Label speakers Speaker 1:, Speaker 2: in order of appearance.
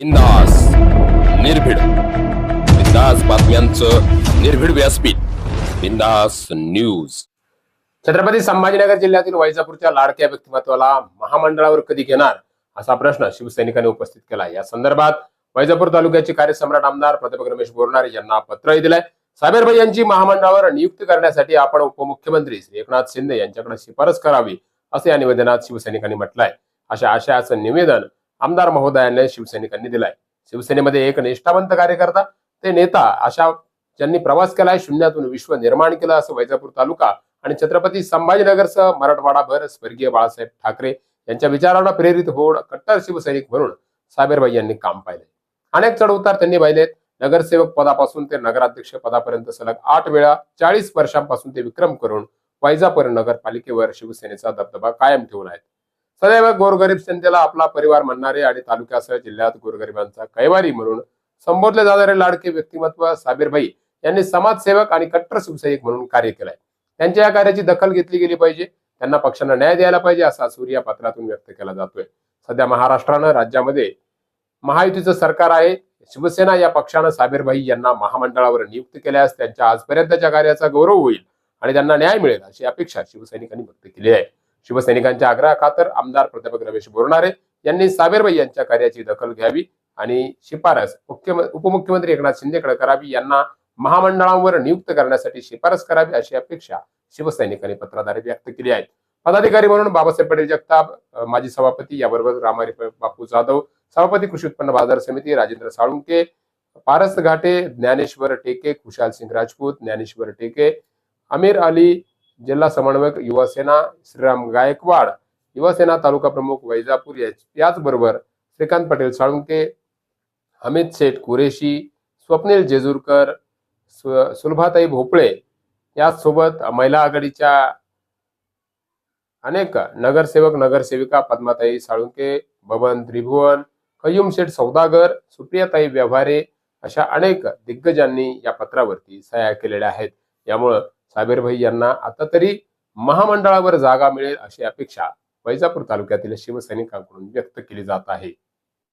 Speaker 1: बिंदास निर्भीड. बिंदास बातम्यांचं निर्भीड व्यासपीठ. बिंदास न्यूज.
Speaker 2: छत्रपती संभाजीनगर जिल्ह्यातील वैजापूरच्या लाडक्या व्यक्तिमत्वाला महामंडळावर कधी घेणार असा प्रश्न शिवसैनिकांनी उपस्थित केला. या संदर्भात वैजापूर तालुक्याचे कार्यसम्राट आमदार प्राध्यापक रमेश बोरणारे यांना पत्रही दिलंय. साबेरभाई यांची महामंडळावर नियुक्ती करण्यासाठी आपण उपमुख्यमंत्री श्री एकनाथ शिंदे यांच्याकडे शिफारस करावी असे या निवेदनात शिवसैनिकांनी म्हटलंय. अशा आशयाचं निवेदन आमदार महोदयांना शिवसैनिकांनी दिलाय. शिवसेनेमध्ये एक निष्ठावंत कार्यकर्ता ते नेता अशा ज्यांनी प्रवास केलाय शून्यातून विश्व निर्माण केलं असं वैजापूर तालुका आणि छत्रपती संभाजीनगरसह मराठवाडाभर स्वर्गीय बाळासाहेब ठाकरे यांच्या विचारांना प्रेरित होऊन कट्टर शिवसैनिक म्हणून साबेरबाई यांनी काम पाहिले अनेक चढउतार त्यांनी पाहिलेत. नगरसेवक पदापासून ते नगराध्यक्ष पदापर्यंत सलग आठ वेळा चाळीस वर्षांपासून ते विक्रम करून वैजापूर नगरपालिकेवर शिवसेनेचा दबदबा कायम ठेवून आहेत. सदैव गोरगरीब जनतेला आपला परिवार म्हणणारे आणि तालुक्यासह जिल्ह्यात गोरगरिबांचा कैवारी म्हणून संबोधले जाणारे लाडके व्यक्तिमत्व साबीरभाई यांनी समाजसेवक आणि कट्टर शिवसैनिक म्हणून कार्य केलंय. त्यांच्या या कार्याची दखल घेतली गेली पाहिजे. त्यांना पक्षांना न्याय द्यायला पाहिजे असा सूर या पत्रातून व्यक्त केला जातोय. सध्या महाराष्ट्रानं राज्यामध्ये महायुतीचं सरकार आहे. शिवसेना या पक्षानं साबीरभाई यांना महामंडळावर नियुक्त केल्यास त्यांच्या आजपर्यंतच्या कार्याचा गौरव होईल आणि त्यांना न्याय मिळेल अशी अपेक्षा शिवसैनिकांनी व्यक्त केली आहे. शिवसैनिकांच्या आग्रहाखातर आमदार प्राध्यापक रमेश बोरणारे यांनी साबेरबाई यांच्या कार्याची दखल घ्यावी आणि शिफारस उपमुख्यमंत्री एकनाथ शिंदेकडे करावी यांना महामंडळांवर नियुक्त करण्यासाठी शिफारस करावी अशी अपेक्षा शिवसैनिकांनी पत्राद्वारे व्यक्त केली आहे. पदाधिकारी म्हणून बाबासाहेब पटेल जगताप माजी सभापती याबरोबर रामारी बापू जाधव सभापती कृषी उत्पन्न बाजार समिती राजेंद्र साळुंके पारस घाटे ज्ञानेश्वर टेके खुशाल सिंग राजपूत ज्ञानेश्वर टेके अमीर अली जिल्हा समन्वयक युवासेना श्रीराम गायकवाड युवासेना तालुका प्रमुख वैजापूर याचबरोबर श्रीकांत पटेल साळुंके अमित शेठ कुरेशी स्वप्नील जेजूरकर सुलभाताई भोपळे याचसोबत महिला आघाडीच्या अनेक नगरसेवक नगरसेविका पद्माताई साळुंके बबन त्रिभुवन कयुम शेठ सौदागर सुप्रियाताई व्यवहारे अशा अनेक दिग्गजांनी या पत्रावरती सह्या केलेल्या आहेत. यामुळं साबीरभाई यांना आता तरी महामंडळावर जागा मिळेल अशी अपेक्षा वैजापूर तालुक्यातील शिवसैनिकांकडून व्यक्त केली जात आहे.